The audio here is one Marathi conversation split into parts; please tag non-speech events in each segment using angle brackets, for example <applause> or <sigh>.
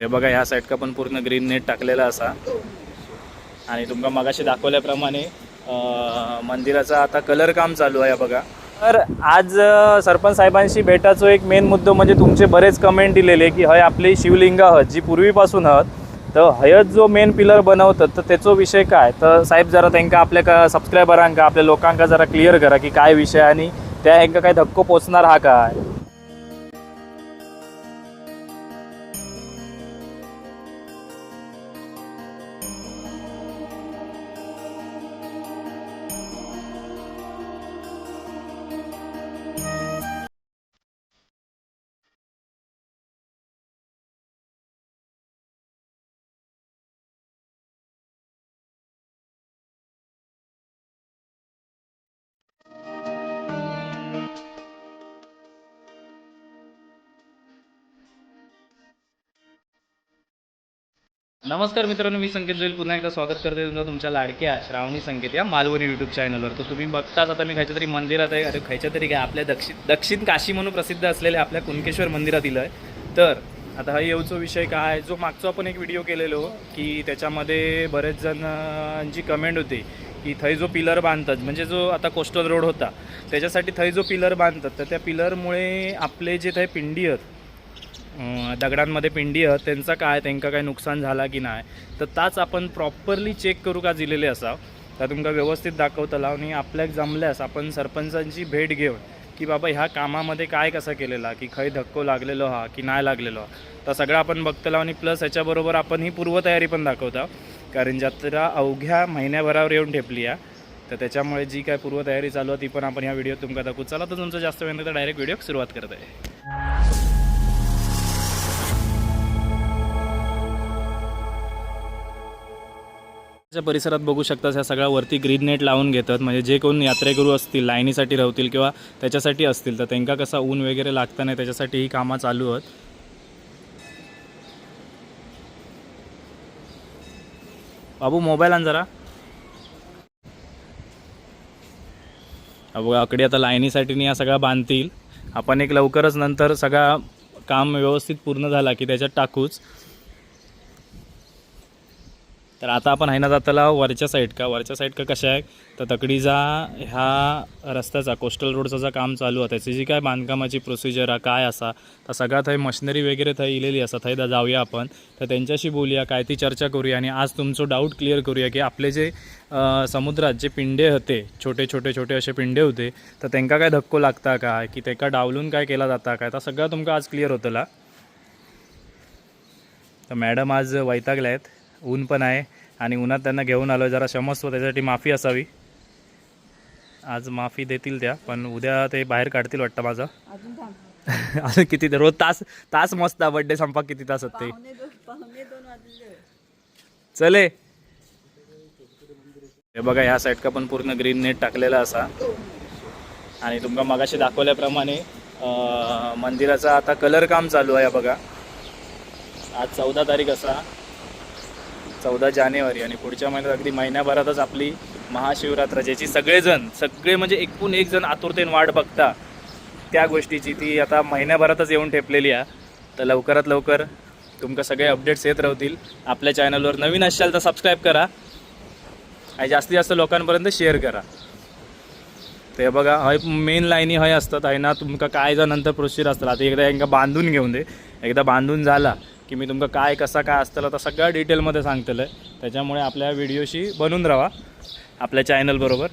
हे बघा ह्या साईडका पण पूर्ण ग्रीन नेट टाकलेला असा. आणि तुमका मगाशी दाखवल्याप्रमाणे मंदिराचा आता कलर काम चालू आहे बघा. तर आज सरपंच साहेबांशी भेटाचो एक मेन मुद्दो म्हणजे तुमचे बरेच कमेंट दिलेले की हय आपली शिवलिंग हत जी पूर्वीपासून हत तर हयत जो मेन पिलर बनवतात तर त्याचो विषय काय? तर साहेब जरा त्यांना आपल्या का सबस्क्रायबरांका आपल्या लोकांका जरा क्लिअर करा की काय विषय आणि त्या ह्यांका काय धक्को पोचणार हा काय? नमस्कार मित्रांनो मी संकेत जोईल. पुन्हा एकदा स्वागत करते तुमचं तुमच्या लाडक्या श्रावणी संकेत या मालवणी यूट्यूब चॅनलवर तर तुम्ही बघताच आता मी खायच्या तरी मंदिरात आहे. अरे खायच्या तरी काय? आपल्या दक्षिण दक्षिण काशी म्हणून प्रसिद्ध असलेल्या आपल्या कुणकेश्वर मंदिरात दिलं आहे तर आता हा येऊचा विषय काय? आहे? जो मागचा आपण एक व्हिडिओ केलेलो की त्याच्यामध्ये बरेच जणांची कमेंट होती की थंय जो पिलर बांधतात म्हणजे जो आता कोस्टल रोड होता त्याच्यासाठी थंय जो पिलर बांधतात तर त्या पिलरमुळे आपले जे थंय पिंडी आहेत दगडांमध्ये पिंडी आहेत त्यांचा काय त्यांका काय नुकसान झाला की नाही तर ताच आपण प्रॉपरली चेक करू का दिलेले असा तर तुमका व्यवस्थित दाखवतला आणि आपल्याक जमल्यास आपण सरपंचांची भेट घेऊन की बाबा ह्या कामामध्ये काय कसं केलेला की खंय धक्को लागलेलो हा की नाही लागलेलो हा. तर सगळं आपण बघतला आणि प्लस ह्याच्याबरोबर आपण ही पूर्वतयारी पण दाखवता. कारण जत्रा अवघ्या महिन्याभरावर येऊन ठेपली आहे. तर त्याच्यामुळे जी काय पूर्वतयारी चालू आहे ती पण आपण ह्या व्हिडिओत तुमका दाखवू. चला तर तुमचं जास्त वेळ तर डायरेक्ट व्हिडिओ सुरुवात करत आहे परिसरात बघू शकता ह्या सगळ्या वरती ग्रीन नेट लावून घेतात. म्हणजे जे कोण यात्रेकरू असतील लाईनीसाठी राहतील किंवा त्याच्यासाठी असतील तर त्यांना कसा ऊन वगैरे लागता नाही त्याच्यासाठी ही कामं चालू आहेत. बाबू मोबाईल आण जरा. बघा आकडे आता लाईनीसाठी या सगळ्या बांधतील. आपण एक लवकरच नंतर सगळा काम व्यवस्थित पूर्ण झाला की त्याच्यात टाकूच. तर आता आपण आहे ना जाताला वरच्या साईड का? वरच्या साईड का कशा आहे तर तकडीचा ह्या रस्त्याचा कोस्टल रोडचं जे काम चालू आहे त्याची जी काय बांधकामाची प्रोसिजर आहे काय असा तर सगळ्यात थंय मशिनरी वगैरे थंय इलेली असा थंय जाऊया आपण. तर त्यांच्याशी बोलूया काय ती चर्चा करूया आणि आज तुमचं डाऊट क्लिअर करूया की आपले जे समुद्रात जे पिंडे होते छोटे छोटे छोटे असे पिंडे होते तर त्यांना काय धक्को लागता काय की त्यांना डावलून काय केला जाता काय तर सगळं तुमका आज क्लिअर होतला. तर मॅडम आज वैतागल्या आहेत. ऊन पण आहे आणि उन्हात त्यांना घेऊन आलो जरा क्षमस्व त्याच्यासाठी माफी असावी. आज माफी देतील त्या पण उद्या ते बाहेर काढतील वाटतं माझं. अजून <laughs> किती रोज तास तास मस्त बड्डे संपा किती तास ते चले. हे बघा ह्या साईड का पण पूर्ण ग्रीन नेट टाकलेला असा. आणि तुमका मगाशी दाखवल्याप्रमाणे मंदिराचा आता कलर काम चालू आहे बघा. आज चौदा तारीख असा. चौदा जानेवारी आणि पुढच्या महिन्यात अगदी महिन्याभरातच आपली महाशिवरात्र ज्याची सगळेजण सगळे म्हणजे एकूण एक जण आतुरतेने वाट बघता त्या गोष्टीची ती आता महिन्याभरातच येऊन ठेपलेली आहे. तर लवकरात लवकर तुमका सगळे अपडेट्स येत राहतील. आपल्या चॅनलवर नवीन असाल तर सबस्क्राईब करा. आणि जास्तीत जास्त लोकांपर्यंत शेअर करा. ते बघा हय मेन लाईनी हय असतात. आहे ना तुमका काय जर नंतर प्रोसिजर असतात. आता एकदा यांका बांधून घेऊन दे. एकदा बांधून झाला की मी तुमका काय कसा काय असतलं तर सगळ्या डिटेलमध्ये सांगतलं त्याच्यामुळे आपल्या व्हिडिओशी बनून राहा आपल्या चॅनलबरोबर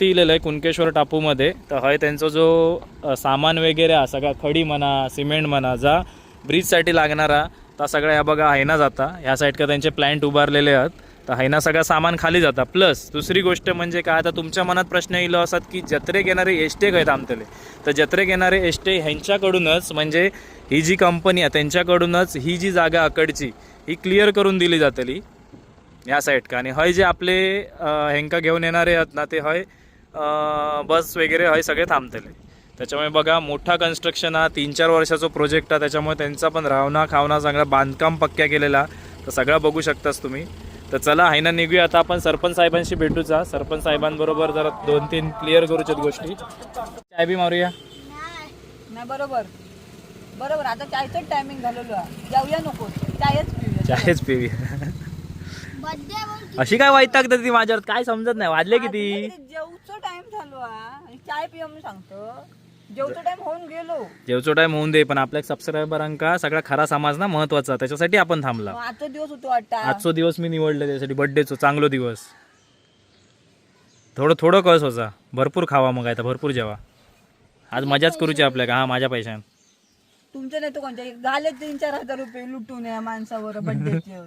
ती इलेलं आहे कुणकेश्वर टापूमध्ये. तर हय त्यांचा जो सामान वगैरे हा सगळा खडी म्हणा सिमेंट म्हणा जा ब्रिजसाठी लागणारा तर सगळ्या ह्या बघा आहे ना जाता. ह्या साईड का त्यांचे प्लॅन्ट उभारलेले आहेत. तर हैना सगळा सामान खाली जाता. प्लस दुसरी गोष्ट म्हणजे काय आता तुमच्या मनात प्रश्न येईल असतात की जत्रेक येणारे एसटे आहेत आमतले. तर जत्रेक येणारे एसटे ह्यांच्याकडूनच म्हणजे ही जी कंपनी आहे त्यांच्याकडूनच ही जी जागा अकडची ही क्लिअर करून दिली जातली. ह्या साईड का. आणि हय जे आपले हेंका घेऊन येणारे आहेत ना ते हय बस वगैरे हय सगळे थांबतले. त्याच्यामुळे बघा मोठा कन्स्ट्रक्शन हा तीन चार वर्षाचा प्रोजेक्ट हा त्याच्यामुळे त्यांचा पण रावणा खावणा सगळा बांधकाम पक्क्या केलेला. तर सगळा बघू शकताच तुम्ही. तर चला आहे ना निघूया. आता आपण सरपंच साहेबांशी भेटूचा सरपंच साहेबांबरोबर जरा दोन तीन क्लिअर करूच्यात गोष्टी. चाय बी मारूया. नाही बरोबर. बरोबर आता चायचंच टायमिंग झालेलो आहे जाऊया नको. चायच पिऊया. चायच पिवी अशी काय वैतागत ती माझ्यावर? काय समजत नाही वाजले किती? जेवचो टाइम झालो आणि चाय पिया म्हणून सांगतो. जेवचो टाइम होऊन गेलो. जेवचो टाइम होऊन दे पण आपल्या सबस्क्रायबरांका सगळा खरा समाज ना महत्त्वाचा. त्याच्यासाठी आपण थांबला. मग आजचा दिवस होतो वाटता आजचो दिवस मी निवडले त्यासाठी. बर्थडेचो चांगलो दिवस. थोडं थोडं कळस होता भरपूर खावा मग आता भरपूर जेवा. आज मजाच करूची आपल्याला. हा माझ्या पैशान. तुमच्या नाही तो कोणत्या झाले तीन चार हजार रुपये लुटून या माणसावर <laughs> बड्डेचे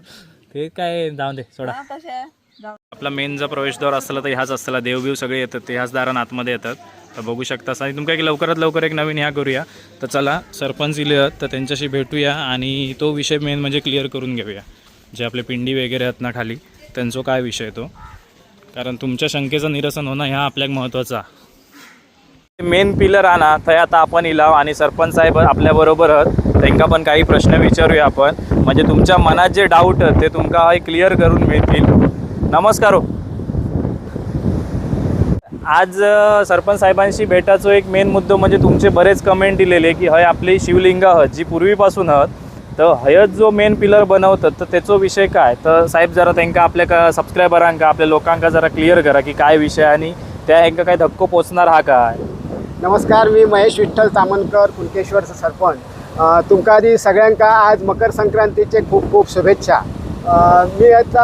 ते काय जाऊन दे सोडा. कसे आपला मेन जो प्रवेशद्वार असला तर ह्याच असला. देवबीव सगळे येतात ते ह्याच दारान आतमध्ये येतात. तर बघू शकता आणि तुमका एक लवकरात लवकर एक नवीन ह्या करूया. तर चला सरपंच इले तर त्यांच्याशी भेटूया आणि तो विषय मेन म्हणजे क्लिअर करून घेऊया. जे आपले पिंडी वगैरे आहेत ना खाली त्यांचा काय विषय तो. कारण तुमच्या शंकेचं निरसन होणं ह्या आपल्याक महत्त्वाचा मेन पिलर आणा थंय आता आपण इलाव आणि सरपंच साहेब आपल्याबरोबर आहात. त्यांना पण काही प्रश्न विचारूया आपण. म्हणजे तुमच्या मनात जे डाऊट आहेत ते तुमका क्लिअर करून मिळतील. नमस्कार हो. आज सरपंच साहेबांशी भेटाचो एक मेन मुद्दो म्हणजे तुमचे बरेच कमेंट दिलेले की हय आपली शिवलिंग हत जी पूर्वीपासून हत तर हयत जो मेन पिलर बनवतात तर त्याचो विषय काय? तर साहेब जरा त्यांना आपल्या का सबस्क्रायबरांका आपल्या लोकांका जरा क्लिअर करा की काय विषय आणि त्या ह्यांका काय धक्को पोचणार हा काय? नमस्कार मी महेश विठ्ठल तामणकर कुणकेश्वरचा सरपंच. तुमका आधी सगळ्यांका आज मकर संक्रांतीचे खूप खूप शुभेच्छा. मी आता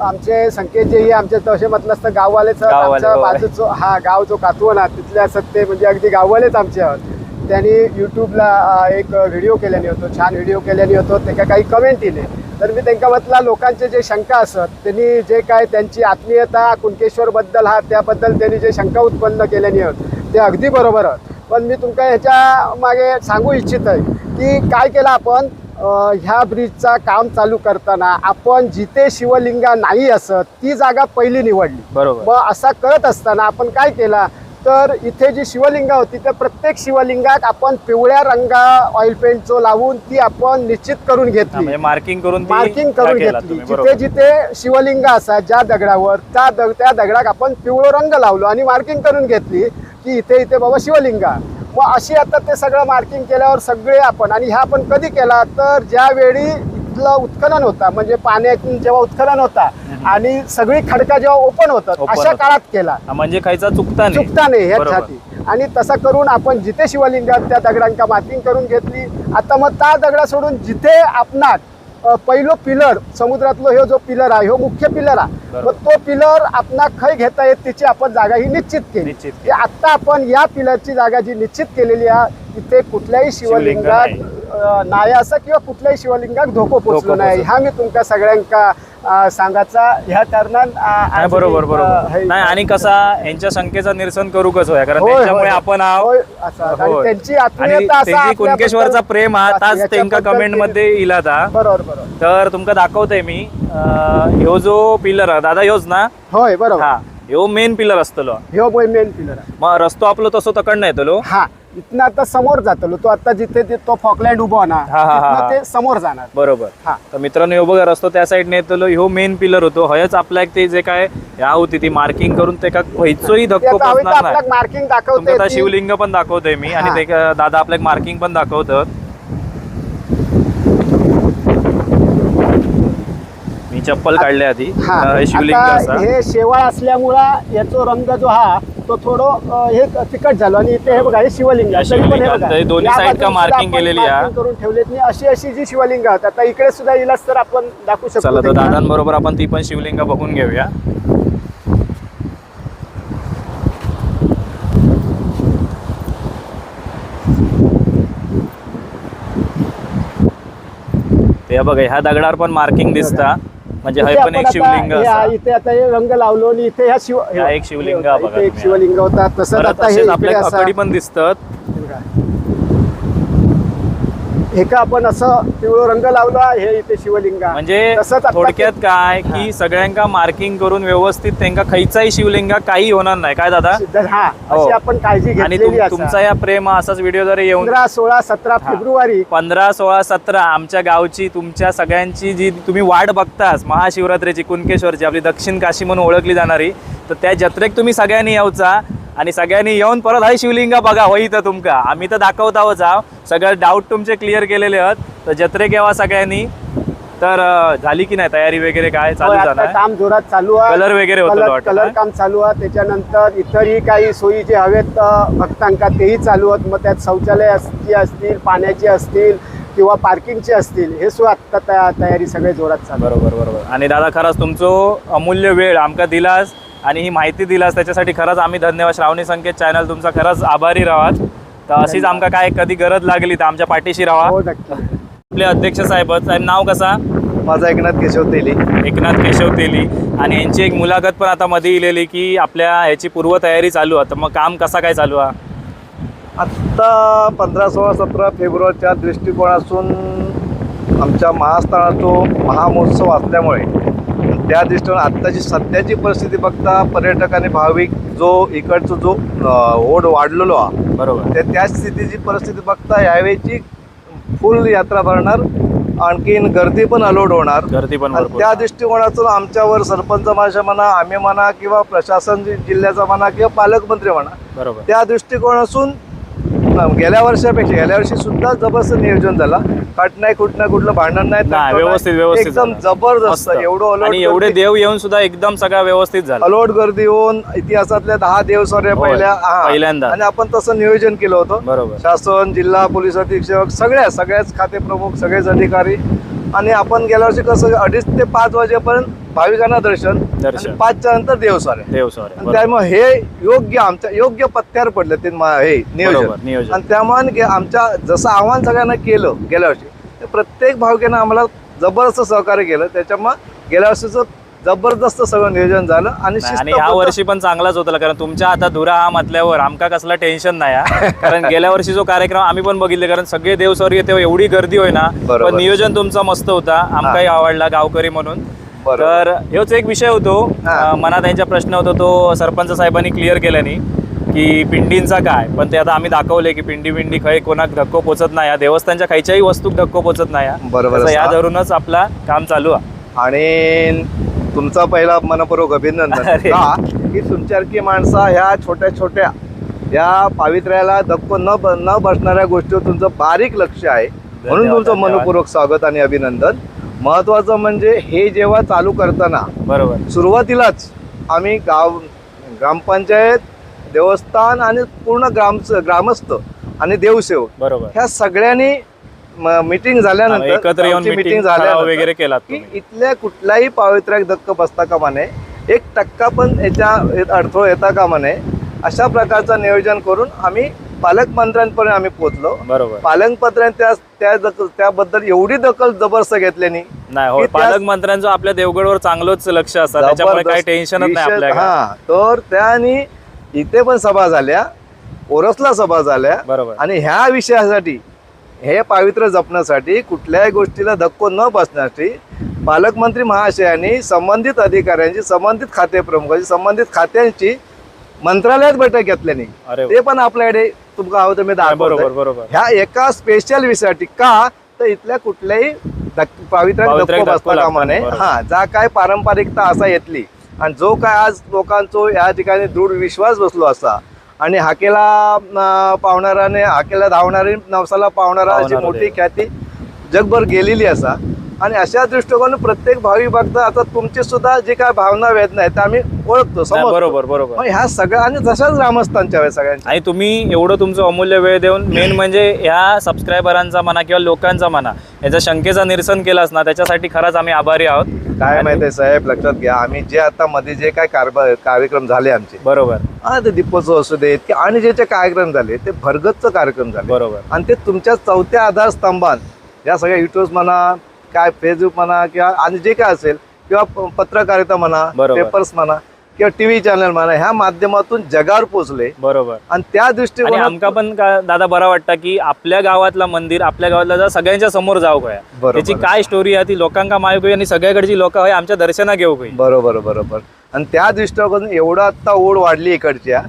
आमचे संकेत जे हे आमचे तसे म्हटलं असतं गाववालेच आहेत. गाववाले, आमच्या होय. बाजूचो हा गाव जो कातवण आहे तिथले असत ते म्हणजे अगदी गाववालेच आमचे आहोत त्यांनी यूट्यूबला एक व्हिडिओ केल्याने होतो छान व्हिडिओ केल्याने होतो त्याका काही कमेंट दिले तर मी त्यांना म्हटलं लोकांचे जे शंका असत त्यांनी जे काय त्यांची आत्मीयता कुणकेश्वरबद्दल हा त्याबद्दल त्यांनी जे शंका उत्पन्न केल्याने होत ते अगदी बरोबर आहेत पण मी तुमका ह्याच्या मागे सांगू इच्छित आहे की काय केलं आपण ह्या ब्रिजचा काम चालू करताना आपण जिथे शिवलिंगा नाही असत ती जागा पहिली निवडली. बरोबर. मग असा करत असताना आपण काय केला? तर इथे जी शिवलिंगा होती त्या प्रत्येक शिवलिंगात आपण पिवळ्या रंगा ऑइल पेंटचो लावून ती आपण निश्चित करून घेतली. म्हणजे मार्किंग करून ती मार्किंग करून घेतली. जिथे. जिथे शिवलिंग असा ज्या दगडावर त्या दग त्या दगडाक आपण पिवळं रंग लावलो आणि मार्किंग करून घेतली की इथे इथे बाबा शिवलिंगा. मग अशी आता ते सगळं मार्किंग केल्यावर सगळे आपण आणि ह्या आपण कधी केला तर ज्यावेळी इथलं उत्खनन होता म्हणजे पाण्यातून जेव्हा उत्खनन होता आणि सगळी खडका जेव्हा ओपन होतात अशा. काळात केला. म्हणजे खायचा चुकता नाही. चुकता नाही. ह्यासाठी आणि तसं करून आपण जिथे शिवलिंगात त्या दगडांका मार्किंग करून घेतली. आता मग त्या दगडा सोडून जिथे आपणाक अ, पहिलो पिलर समुद्रातलो ह्यो जो पिलर आहे ह्यो मुख्य पिलर आहे. मग तो पिलर आपणाक खय घेता येत त्याची आपण जागा ही निश्चित केली आता आपण या पिलरची जागा जी निश्चित केलेली आहे तिथे कुठल्याही शिवलिंगात नाही. असं किंवा कुठल्याही शिवलिंगात धोको पोचलो नाही पोचलो. हा मी तुमका सगळ्यांका सांगायचा ह्या कारणान बरोबर बरोबर. हे- नाही आणि कसा यांच्या शंकेचं निरसन करू कसं होय कारण त्यांच्यामुळे. आपण आहो. त्यांची कुणकेश्वरचा प्रेम हा ताच याच्याबद्दल कमेंटमध्ये इला था बरोबर तर तुमका दाखवतोय मी. ह्यो जो पिलर आहे दादा ह्योच ना? होय बरोबर. हा. ह्यो मेन पिलर असतलो. ह्यो मेन पिलर मग रस्तो आपलो तसो तकडनं येतलो. हा इथनं आता समोर जातलो. तो आता जिथे ते- तो फॉकलँड उभा ना हा, हा, हा. तिथनं ते समोर जाणार. बरोबर. हा. तर मित्रांनो ह्यो बघा रस्तो त्या साईडने येतलो. ह्यो मेन पिलर होतो. हयच आपल्याक ते जे काय ह्या होती ती मार्किंग करून ते का ते धक्को आता हवे तर पोचणार नाही. आपल्याला मार्किंग तुमका दाखवते आता ती- शिवलिंग पण दाखवतोय मी. आणि हा. ते दादा आपल्याक मार्किंग पण दाखवतात. चप्पल काढले आधी हा शिवलिंग आता असा हे शेवाळ असल्यामुळं याचा रंग जो हा तो थोडो अ, हे तिकट झालो आणि इथे हे बघा हे शिवलिंग आहे. तरी पण हे बघा. दोन्ही या side का marking आपण केलेली आहे. marking करून ठेवलेत नाही अशी अशी जी शिवलिंग आहेत आता इकडे सुद्धा इलाच तर आपण दाखवू शकतो तर त्यांना. दादांबरोबर आपण ती पण शिवलिंग बघून घेऊया ते बघा ह्या दगडावर पण मार्किंग दिसता म्हणजे हे पण एक शिवलिंग. इथे आता हे रंग लावलो आणि इथे ह्या शिव एक शिवलिंग एक. शिवलिंग होता तसंच आता हे आपल्या पण दिसतात हे का आपण असं पिवळं रंग लावला हे इथे शिवलिंग आहे. म्हणजे तसंच आता थोडक्यात ते- काय की सगळ्यांका मार्किंग करून व्यवस्थित त्यांका खैचाही शिवलिंगा काही होणार नाही काय दादा तर हा हो. अशी आपण काळजी आणि घेतलेली तुम- असा. तुमचा या प्रेम हा असाच व्हिडिओ जरी येऊन पंधरा सोळा सतरा. फेब्रुवारी पंधरा सोळा सतरा आमच्या गावची तुमच्या सगळ्यांची जी तुम्ही वाट बघतास महाशिवरात्रीची कुणकेश्वरची आपली दक्षिण काशी म्हणून ओळखली जाणारी तर त्या जत्रेक तुम्ही सगळ्यांनी येऊचा आणि सगळ्यांनी येऊन परत हाय शिवलिंगा बघा होई तर तुमका. आम्ही तर दाखवत आहोत आहो. सगळं डाऊट तुमचे क्लिअर केलेले आहेत. तर जत्रेक यावा सगळ्यांनी. तर झाली की नाही? तयारी वगैरे काय चालू झालं काम जोरात चालू आहे. कलर वगैरे होतं कलर? काम चालू आहे. त्याच्यानंतर इतरही काही सोयी जे हवेत भक्तांका तेही चालू आहेत. मग त्यात शौचालय असतील पाण्याची असतील किंवा पार्किंगची असतील हे सुद्धा आत्ता तया- तयारी सगळे जोरात चालू. बरोबर बरोबर. आणि दादा खरंच तुमचो अमूल्य वेळ आमका दिलास. आणि ही माहिती दिलास त्याच्यासाठी खरंच आम्ही धन्यवाद. श्रावणी संकेत चॅनल तुमचा खरंच आभारी राहात तर अशीच आमका काय कधी गरज लागली तर आमच्या पाठीशी राहा. हो आपले अध्यक्ष साहेब. साहेब नाव कसा? माझा एकनाथ केशव तेली. एकनाथ केशव तेली. आणि यांची एक मुलाखत पण आता मध्ये इलेली की आपल्या ह्याची पूर्वतयारी चालू आहे. तर मग काम कसा काय चालू आहे? आत्ता पंधरा सोळा सतरा फेब्रुवारीच्या दृष्टिकोनातून आमच्या महास्थानातो महामहोत्सव असल्यामुळे त्या दृष्टीने आत्ताची सध्याची परिस्थिती बघता पर्यटक आणि भाविक जो इकडचा जो ओढ वाढलेलो आहे बरोबर. त्या त्या स्थितीची परिस्थिती बघता यावेळीची फुल यात्रा भरणार. आणखीन गर्दी पण अलोड होणार. गर्दी पण आणि त्या दृष्टिकोनातून आमच्यावर सरपंच माझ्या म्हणा आम्ही म्हणा किंवा प्रशासन जि- जिल्ह्याचा म्हणा किंवा पालकमंत्री म्हणा बरोबर. त्या दृष्टिकोनातून गेल्या वर्षापेक्षा गेल्या वर्षी सुद्धा जबरदस्त नियोजन झाला कट नाही कुठ नाही कुठलं भांडण नाही. व्यवस्थित व्यवस्थित एकदम. जबरदस्त. एवढं आणि अलोट एवढे देव येऊन सुद्धा एकदम सगळा व्यवस्थित झाला अलोट गर्दी होऊन इतिहासातल्या दहा देवसऱ्या होय, पहिल्या. पहिल्यांदा. आणि आपण तसं नियोजन केलं होतं बरोबर शासन जिल्हा पोलीस अधीक्षक सगळ्या सगळ्याच खाते प्रमुख सगळेच अधिकारी आणि आपण गेल्या वर्षी कसं अडीच ते पाच वाजेपर्यंत भाविकांना दर्शन पाचच्या नंतर देवसारे. देव सॉरी आणि त्यामुळे हे योग्य आमच्या योग्य पत्त्यावर पडलं ते हे नियोजन. नियोजन. आणि त्यामुळे आमच्या जसं आव्हान सगळ्यांना केलं गेल्या वर्षी प्रत्येक भाविकांना आम्हाला जबरदस्त सहकार्य केलं. त्याच्यामुळे गेल्या वर्षीचं जबरदस्त सगळं नियोजन झालं आणि आणि ह्या शिस्तबद्ध- वर्षी पण चांगलाच होता कारण तुमच्या आता धुरा हा म्हटल्यावर आमका कसला टेन्शन नाही हा. <laughs> कारण गेल्या वर्षी जो कार्यक्रम आम्ही पण बघितले कारण सगळे देवस्वर्गीय तेव्हा एवढी गर्दी होय ना बरोबर. पण नियोजन तुमचा मस्त होता आमकाही आवडला गावकरी म्हणून बरोबर. तर हेच एक विषय होतो हा. अं, मनात त्यांचा प्रश्न होतो तो सरपंच साहेबांनी क्लिअर केल्यानी की पिंडींचा काय पण ते आता आम्ही दाखवले की पिंडी पिंडी खै कोणाक धक्को पोचत नाही हा. देवस्थानच्या खयच्याही वस्तूक धक्को पोचत नाही हा. बरोबर या. धरूनच आपला काम चालू आहे आणि तुमचा पहिला मनपूर्वक अभिनंदन. अरे. का? की तुमच्यासारखी माणसं ह्या छोट्या छोट्या या पावित्र्याला धक्को न ब- न बसणाऱ्या गोष्टीवर तुमचं बारीक लक्ष आहे. म्हणून धन्यवाद, तुमचं धन्यवाद. मनपूर्वक स्वागत आणि अभिनंदन. महत्वाचं म्हणजे हे जेव्हा चालू करताना बरोबर. सुरुवातीलाच आम्ही गाव ग्रामपंचायत देवस्थान आणि पूर्ण ग्राम ग्रामस्थ आणि देवसेवक बरोबर. ह्या सगळ्यांनी मिटिंग झाल्यानंतर एकत्र येऊन meeting ठराव वगैरे की तुम्ही. इथल्या कुठल्याही पावित्र्याक धक्क बसता कामा नये एक टक्का पण याच्या अडथळा येता कामा नये अशा प्रकारचं नियोजन करून आम्ही पालकमंत्र्यांपर्यंत आम्ही पोहोचलो. बरोबर. पालकमंत्र्यांनी त्या त्याबद्दल एवढी दखल जबरदस्त घेतल्यानी नाही हो की पालकमंत्र्यांचं आपल्या देवगडवर चांगलंच लक्ष असतं. त्याच्यामुळे काही टेन्शनच नाही हा तर त्यानी इथे पण सभा झाल्या ओरसला सभा झाल्या बरोबर. आणि ह्या विषयासाठी हे पावित्र्य जपण्यासाठी कुठल्याही गोष्टीला धक्को न बसण्यासाठी पालकमंत्री महाशयांनी संबंधित अधिकाऱ्यांची संबंधित खाते प्रमुखांची संबंधित खात्यांची मंत्रालयात बैठक घेतल्याने. ते पण आपल्याकडे तुमका हवं तर मी वा. बरोबर बरोबर. ह्या एका स्पेशल विषयासाठी का? तर इथल्या कुठल्याही पावित्र्यात बसता कामा नये. हा जा काय पारंपरिकता असा येतली आणि जो काय आज लोकांचो या ठिकाणी दृढ विश्वास बसलो असा आणि हाकेला पावणाराने हाकेला धावणारी नवसाला पावणारा अशी मोठी. ख्याती जगभर गेलेली असा. आणि अशा दृष्टिकोनाने प्रत्येक भावी भक्त आता तुमची सुद्धा जी काय भावना वेदना आहेत त्या आम्ही ओळखतो बरोबर बरोबर. ह्या सगळ्या आणि जशाच ग्रामस्थांच्या आहेत सगळ्यांच्या. आणि तुम्ही एवढं तुमचं अमूल्य वेळ देऊन मेन म्हणजे ह्या सबस्क्रायबरांचा म्हणा किंवा लोकांचा म्हणा याच्या शंकेचं निरसन केलंस ना त्याच्यासाठी खरंच आम्ही आभारी आहोत. काय माहिती साहेब? लक्षात घ्या. आम्ही जे आता मध्ये जे काय कारभार कार्यक्रम झाले आमचे बरोबर. हा ते दीपोत्सव असू देत की आणि जे जे कार्यक्रम झाले ते भरगतचं कार्यक्रम झाले. बरोबर. आणि ते तुमच्या चौथ्या आधारस्तंभात या सगळ्या युट्यूब म्हणा काय फेसबुक म्हणा किंवा आणि जे काय असेल किंवा पत्रकारिता म्हणा. पेपर्स म्हणा किंवा टीव्ही चॅनल म्हणा ह्या माध्यमातून जगावर पोचले बरोबर आणि त्या आणि दृष्टिकोनात आमका पण का- दादा बरा वाटतं की आपल्या गावातला मंदिर आपल्या गावातला जर सगळ्यांच्या समोर जाऊ काय बरोबर. त्याची काय स्टोरी आहे ती लोकांका माहिती आणि सगळ्याकडची लोक आहे आमच्या दर्शना घेऊ काही बरोबर बरोबर आणि त्या दृष्टिकोनातून एवढं आता ओढ वाढली इकडच्या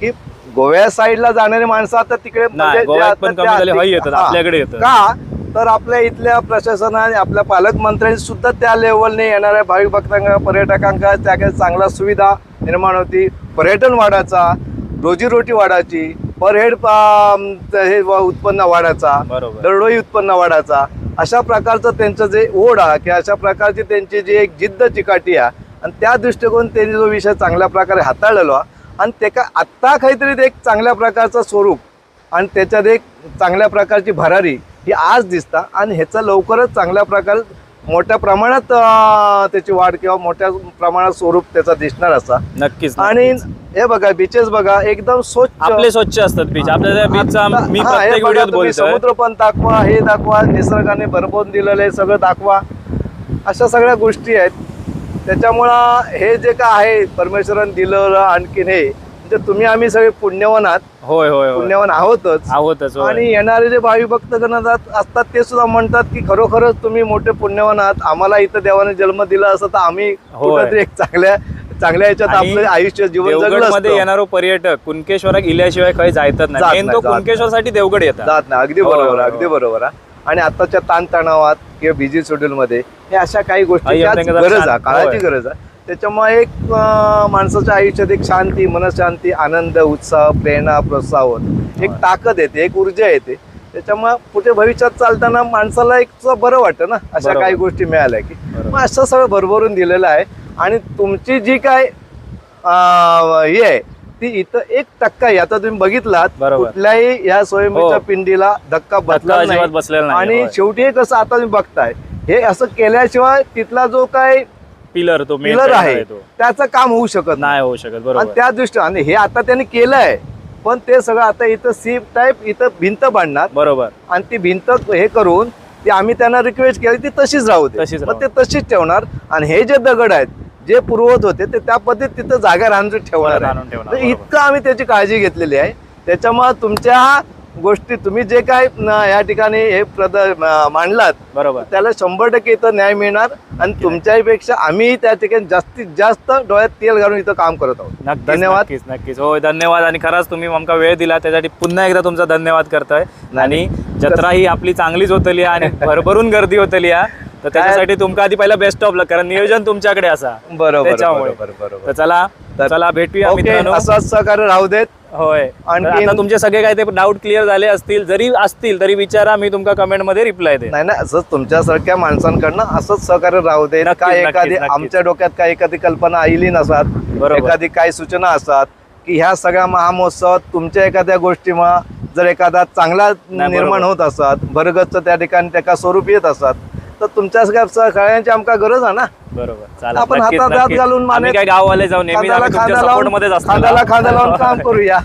की गोव्या साईडला जाणारी माणसं आता तिकडे म्हणजे गोव्यात जे पण आता कमी त्या- झाले, हय येतात, हा. आपल्याकडे येतात. का तर आपल्या इथल्या प्रशासनाने आपल्या पालकमंत्र्यांनी सुद्धा त्या लेवलने येणाऱ्या भाविक भक्तांना पर्यटकांका त्या काही चांगल्या सुविधा निर्माण होती पर्यटन वाढायचा रोजीरोटी वाढायची पर हेड हे उत्पन्न वाढायचा बरोबर. दरडोई उत्पन्न वाढायचा अशा प्रकारचं त्यांचं जे ओढ आहे की अशा प्रकारची त्यांची जी एक जिद्द चिकाटी आहे आणि त्या दृष्टिकोन त्यांनी जो विषय चांगल्या प्रकारे हाताळलेलो आहे आणि त्याका आत्ता काहीतरी ते एक चांगल्या प्रकारचं स्वरूप आणि त्याच्यात एक चांगल्या प्रकारची भरारी ही आज दिसता आणि ह्याचं लवकरच चांगल्या प्रकारे मोठ्या प्रमाणात त्याची वाढ किंवा मोठ्या प्रमाणात स्वरूप त्याचा दिसणार असा. नक्कीच आणि. हे बघा बीचेस बघा एकदम स्वच्छ. आपले स्वच्छ असतात बीच आपल्या समुद्र पण दाखवा हे दाखवा निसर्गाने भरभरून दिलेलं सगळं दाखवा. अशा सगळ्या गोष्टी आहेत. त्याच्यामुळं हे जे काय आहे परमेश्वराने दिलं आणखीन हे म्हणजे तुम्ही आम्ही सगळे पुण्यवान आहात होय होय होय पुण्यवान आहोतच आहोतच होय. आणि येणारे जे भावी भक्त गणनात असतात ते सुद्धा म्हणतात की खरोखरच तुम्ही मोठे पुण्यवान आहात आम्हाला इथं देवाने जन्म दिला असं तर आम्ही होय. कुठंतरी एक चांगल्या चांगल्या याच्यात आणि आपलं आयुष्य जीवन जगलं देवगडमध्ये असतं. येणारो पर्यटक कुणकेश्वराक इल्याशिवाय काही जायतच नाही जात मेन नाही, तो जात कुणकेश्वरसाठी देवगड येतात जात नाही अगदी हो, बरोबर हो, अगदी हो. बरोबर आहे. आणि आताच्या ताणतणावात किंवा बिझी शेड्यूल मध्ये हे अशा काही गोष्टी आई गरज आहे शांत- काळाची होय. गरज आहे त्याच्यामुळे एक माणसाच्या आयुष्यात एक शांती मनशांती आनंद उत्साह प्रेरणा प्रोत्साहन एक ताकद येते एक ऊर्जा येते त्याच्यामुळे पुढे भविष्यात चालताना माणसाला एक बरं वाटतं ना अशा. काही गोष्टी मिळाल्या की. मग असं सगळं भरभरून दिलेलं आहे आणि तुमची जी काय हे आहे ती इथं एक टक्का आहे आता तुम्ही बघितलात. कुठल्याही या स्वयंभूच्या हो. पिंडीला धक्का बसला नाही आणि. शेवटी कसं आता तुम्ही बघताय हे असं केल्याशिवाय तिथला जो काय पिलर तो main पिलर आहे. तो. त्याचं काम होऊ शकत नाही. होऊ शकत आणि बरोबर त्या दृष्टीने आणि हे आता त्यांनी केलंय पण ते सगळं आता इथं सी टाईप इथं भिंत बांधणार. बरोबर. आणि ती भिंत हे करून ती आम्ही त्यांना रिक्वेस्ट केली ती तशीच राहू दे. तशीच मग ते तशीच ठेवणार. आणि हे जे दगड आहेत जे पूर्वत होते ते त्या पद्धतीत तिथं जागा रांजून ठेवणार आहे. ठेवणार, तर बरोबर. इतकं आम्ही त्याची काळजी घेतलेली आहे. त्याच्यामुळे तुमच्या गोष्टी तुम्ही जे काय या ठिकाणी हे प्रद मांडलात बरोबर. त्याला शंभर टक्के इथं न्याय मिळणार आणि तुमच्यापेक्षा आम्ही त्या ठिकाणी जास्तीत जास्त डोळ्यात तेल घालून इथं काम करत आहोत. धन्यवाद. नक्कीच नक्कीच. हो धन्यवाद. आणि खरंच तुम्ही आमका वेळ दिला. त्यासाठी पुन्हा एकदा तुमचा धन्यवाद करतोय. आणि जत्रा ही आपली चांगलीच होतली आणि <laughs> भरभरून गर्दी होतली हा. तर त्याच्यासाठी तुमका आधी पहिला बेस्ट ऑफ लक कारण नियोजन तुमच्याकडे असा बरोबर त्याच्यामुळे. बरोबर बरोबर तर चला तर- चला भेटूया ओके मित्रांनो असंच सहकार्य राहू देत होय आणखीन- आता तुमचे सगळे काय ते डाऊट क्लिअर झाले असतील जरी असतील तरी विचारा मी तुमका कमेंटमध्ये रिप्लाय दे नाही ना असंच तुमच्यासारख्या माणसांकडनं असंच सहकार्य राहू दे नक्कीच, काय नक्कीच, एखादी नक्कीच. आमच्या डोक्यात काय एखादी कल्पना आईली नसात बरोबर. एखादी काय सूचना असतात की ह्या सगळ्या महामहोत्सवात तुमच्या एखाद्या गोष्टीमा जर एखादा चांगला निर्माण. होत असतात भरगच्च त्या ठिकाणी त्याका स्वरूप येत असतात तर तुमच्या सहकार्याची आमका गरज आहे ना बरोबर आपण हातात हात. घालून माने काय गाववाले जाऊ नेहमी खांद्याला खांदा लावून काम <laughs> करूया.